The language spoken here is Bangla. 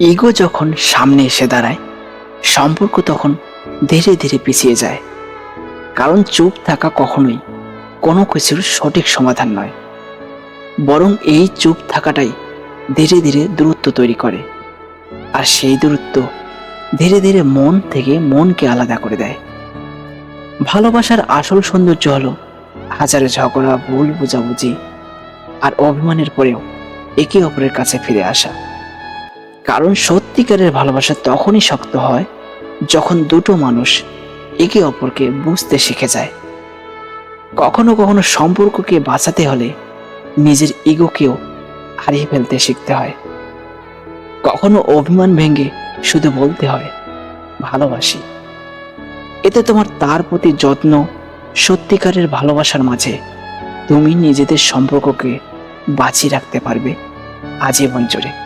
ইগো যখন সামনে এসে দাঁড়ায়, সম্পর্ক তখন ধীরে ধীরে পিছিয়ে যায়। কারণ চুপ থাকা কখনোই কোনো কিছুর সঠিক সমাধান নয়। বরং এই চুপ থাকাটাই ধীরে ধীরে দূরত্ব তৈরি করে। আর সেই দূরত্ব ধীরে ধীরে মন থেকে মনকে আলাদা করে দেয়। ভালোবাসার আসল সৌন্দর্য হলো হাজারে ঝগড়া, ভুল বোঝাবুঝি আর অভিমানের পরেও একে অপরের কাছে ফিরে আসা। কারণ সত্যিকারের ভালোবাসা তখনই শক্ত হয় যখন দুটো মানুষ একে অপরকে বুঝতে শিখে যায়। কখনো কখনো সম্পর্ককে বাঁচাতে হলে নিজের ইগোকেও হারিয়ে ফেলতে শিখতে হয়। কখনো অভিমান ভেঙে শুধু বলতে হয়, ভালোবাসি। এতে তোমার তার প্রতি যত্ন সত্যিকারের ভালোবাসার মাঝে তুমি নিজেদের সম্পর্ককে বাঁচিয়ে রাখতে পারবে আজীবন জুড়ে।